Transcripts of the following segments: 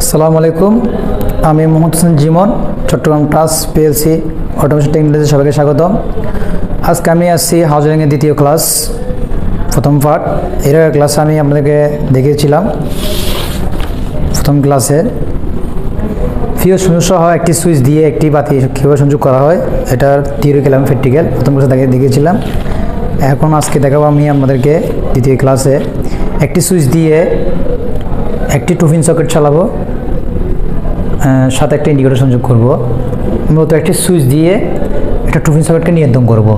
আসসালামু আলাইকুম। আমি মোহাম্মদ হোসেন জিমন, চট্টগ্রাম টাস পিএলসি অটোমেশন টেকনোলজি সবাইকে স্বাগতম। আজকে আমি আসছি হাউজিংয়ের দ্বিতীয় ক্লাস প্রথম পার্ট এর ক্লাসে আমি আপনাদেরকে দেখিয়েছিলাম প্রথম ক্লাসে ফিউজ সহ একটি সুইচ দিয়ে একটি বাতি কীভাবে সংযোগ করা হয়, এটার থিওরিক্যাল এবং প্রথম ক্লাসে দেখে দেখিয়েছিলাম। এখন আজকে দেখাবো আমি আপনাদেরকে দ্বিতীয় ক্লাসে একটি সুইচ দিয়ে একটি টুফিন সকেট চালাবো। সাথে একটা ইন্ডিকেটর সংযোগ করব। মূলত একটি সুইচ দিয়ে একটা টুফিন সকেটকে নিয়ন্ত্রণ করব।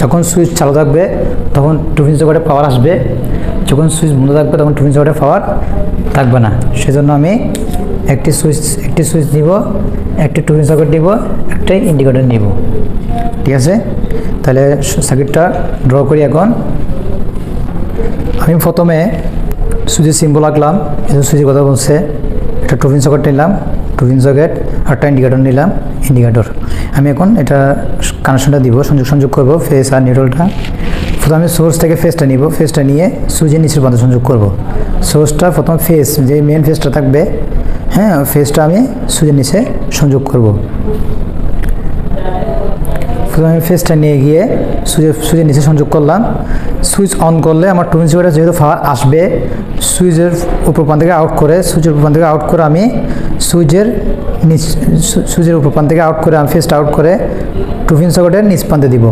যখন সুইচ চালু থাকবে, তখন টুফিন সকেটে পাওয়ার আসবে। যখন সুইচ বন্ধ থাকবে, তখন টুফিন সকেটে পাওয়ার থাকবে না। সেজন্য আমি একটি সুইচ একটি সুইচ নিব, একটি টুফিন সকেট নিব, একটা ইন্ডিকেটর নিব। ঠিক আছে? তাহলে সার্কিটটা ড্র করি এখন। আমি প্রথমে সুইচের সিম্বল আঁকলাম। সুইচের কথা বলছে, একটা টুফিন সকেট নিলাম। টুফিন সকেট আরটা ইন্ডিকেটর নিলাম ইন্ডিকেটর আমি এখন এটা কানেকশনটা দিব, সংযোগ সংযোগ করব ফেস আর নিউট্রালটা প্রথমে সোর্স থেকে ফেসটা নিব ফেসটা নিয়ে সুইচের নিচের পর্যন্ত সংযোগ করব। সোর্সটা প্রথম ফেস যে মেন ফেসটা থাকবে হ্যাঁ ফেসটা আমি সুইচের নিচে সংযোগ করব। প্রথমে আমি ফেসটা নিয়ে গিয়ে সুইচের সুইচের নিচে সংযোগ করলাম। সুইচ অন করলে আমার টুইন সুইচটা যেহেতু আসবে সুইচের উপর থেকে আউট করে সুইচের উপর থেকে আউট করে আমি সুইচের নিচ সুইচের উপর প্রান্ত থেকে আউট করে আমি ফেসটা আউট করে টুফিন সকেটের নিচ প্রান্তে দিব।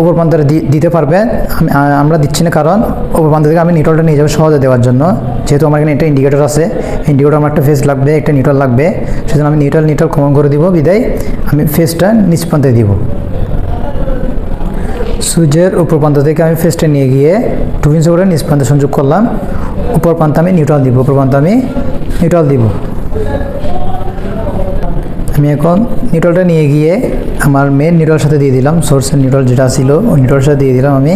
উপর প্রান্তে দিতে পারবেন আমি আমরা দিচ্ছি না কারণ উপর প্রান্ত থেকে আমি নিউট্রালটা নিয়ে যাব সহজে দেওয়ার জন্য। যেহেতু আমার এখানে একটা ইন্ডিকেটর আছে ইন্ডিকেটর আমার একটা ফেস লাগবে, একটা নিউট্রাল লাগবে। সেজন্য আমি নিউট্রাল নিউট্রাল কমন করে দিব বিদায়। আমি ফেসটা নিচ প্রান্তে দিব। সুইচের উপর প্রান্ত থেকে আমি ফেসটা নিয়ে গিয়ে টু ইঞ্চ করে নিচ প্রান্তে সংযোগ করলাম। উপর প্রান্তে আমি নিউট্রাল দিব, উপর প্রান্তে আমি নিউট্রাল দিব। আমি এখন নিউট্রালটা নিয়ে গিয়ে আমার মেন নিউট্রাল সাথে দিয়ে দিলাম সোর্সের নিউট্রাল যেটা ছিল, ওই নিউট্রাল সাথে দিয়ে দিলাম আমি,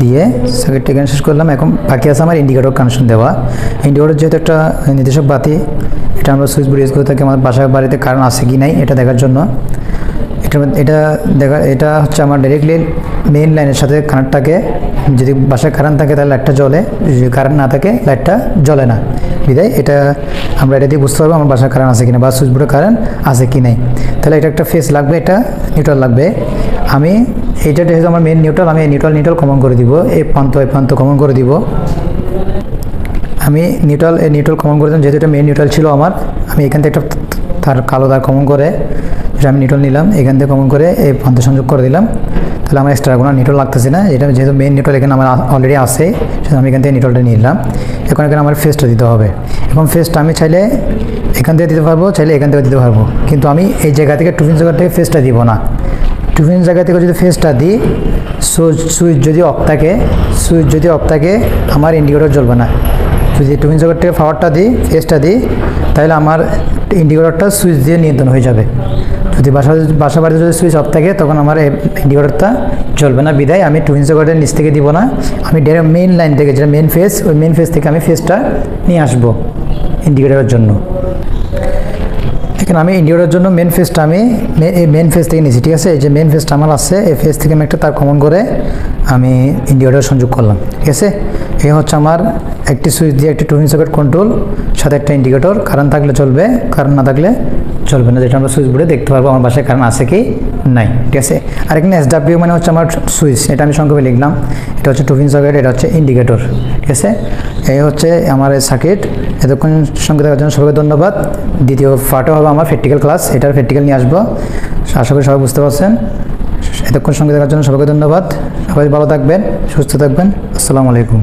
দিয়ে সার্কিটটা এখানে শেষ করলাম। এখন বাকি আছে আমার ইন্ডিকেটর কানেকশন দেওয়া। ইন্ডিকেটর যেহেতু একটা নির্দেশক বাতি, এটা আমরা সুইচ বোর্ড ইউজ করে থাকি আমার বাসায় বাড়িতে কারণ আছে কি নাই, এটা দেখার জন্য। এটা এটা দেখা, এটা হচ্ছে আমার ডাইরেক্টলি মেইন লাইনের সাথে কারেন্ট থাকে। যদি বাসায় কারেন্ট থাকে তাহলে লাইটটা জ্বলে, যদি কারেন্ট না থাকে লাইটটা জ্বলে না। বিদায়। এটা আমরা এটা দিয়ে বুঝতে পারব আমার বাসার কারেন্ট আছে কি না বা সুইচ বোর্ডের কারেন্ট আছে কি নাই। তাহলে এটা একটা ফেস লাগবে, এটা নিউট্রাল লাগবে। আমি এইটা যেহেতু আমার মেন নিউট্রাল আমি নিউট্রাল নিউট্রাল কমন করে দিব। এই প্রান্ত এই প্রান্ত কমন করে দিব। আমি নিউট্রাল এই নিউট্রাল কমন করে দিলাম, যেহেতু এটা মেন নিউট্রাল ছিল আমার, আমি এখান থেকে একটা তার কালো তার কমন করে, এটা আমি নিটল নিলাম, এখান থেকে কমন করে এই প্রান্ত সংযোগ করে দিলাম। তাহলে আমার এক্সট্রা কোনো নিউট্রাল লাগতেছে না এটা যেহেতু মেন নিটল এখানে আমার অলরেডি আছে সেটা আমি এখান থেকে নিটলটা নিলাম। এখন এখানে আমার ফেসটা দিতে হবে। এখন ফেসটা আমি চাইলে এখান থেকে দিতে পারব, চাইলে এখান থেকে দিতে পারব। কিন্তু আমি এই জায়গা থেকে টুফিন জায়গা থেকে ফেসটা দিব না। টুফিন জায়গা থেকে যদি ফেসটা দিই, সুইচ সুইচ যদি অফ থাকে, সুইচ যদি অফ থাকে, আমার ইন্ডিকেটর জ্বলবে না। যদি টুইন জগৎ থেকে পাওয়ারটা দিই ফেসটা দিই, তাহলে আমার ইন্ডিকেটরটা সুইচ দিয়ে নিয়ন্ত্রণ হয়ে যাবে। যদি বাসা বাসা বাড়িতে যদি সুইচ অফ থাকে, তখন আমার ইন্ডিকেটরটা চলবে না। বিদায়, আমি টুইন জগতের নিচ থেকে দিব না। আমি ডাইরেক্ট মেন লাইন থেকে, যেটা মেন ফেস ওই মেন ফেস থেকে আমি ফেসটা নিয়ে আসব ইন্ডিকেটরের জন্য। এখানে আমি ইন্ডিকেটরের জন্য মেন ফেসটা আমি এই মেন ফেস থেকে নিয়েছি, ঠিক আছে? এই যে মেন ফেসটা আমার আছে, এই ফেস থেকে আমি একটা তার কমন করে আমি ইন্ডিকেটর সংযোগ করলাম, ঠিক আছে? এই হচ্ছে আমার একটি সুইচ দিয়ে একটি টুইন সকেট কন্ট্রোল সাথে একটা ইন্ডিকেটর কারেন্ট থাকলে চলবে কারেন্ট না থাকলে চলবে না, যেটা আমরা সুইচ বোর্ডে দেখতে পারব, আমার বাসায় কারেন্ট আছে কি নাই, ঠিক আছে? আর এখানে এস ডাব্লিউ মানে হচ্ছে আমার সুইচ এটা আমি সংক্ষেপে লিখলাম, এটা হচ্ছে টুইন সকেট এটা হচ্ছে ইন্ডিকেটর ঠিক আছে? এই হচ্ছে আমার সার্কিট এতক্ষণ সঙ্গে দেখার জন্য সবাইকে ধন্যবাদ। দ্বিতীয় পার্টও হবে আমার প্র্যাকটিক্যাল ক্লাস এটার প্র্যাকটিক্যাল নিয়ে আসব, আশা করি সবাই বুঝতে পারছেন। এতক্ষণ সঙ্গে দেখার জন্য সবাইকে ধন্যবাদ, সবাই ভালো থাকবেন, সুস্থ থাকবেন, আসসালামু আলাইকুম।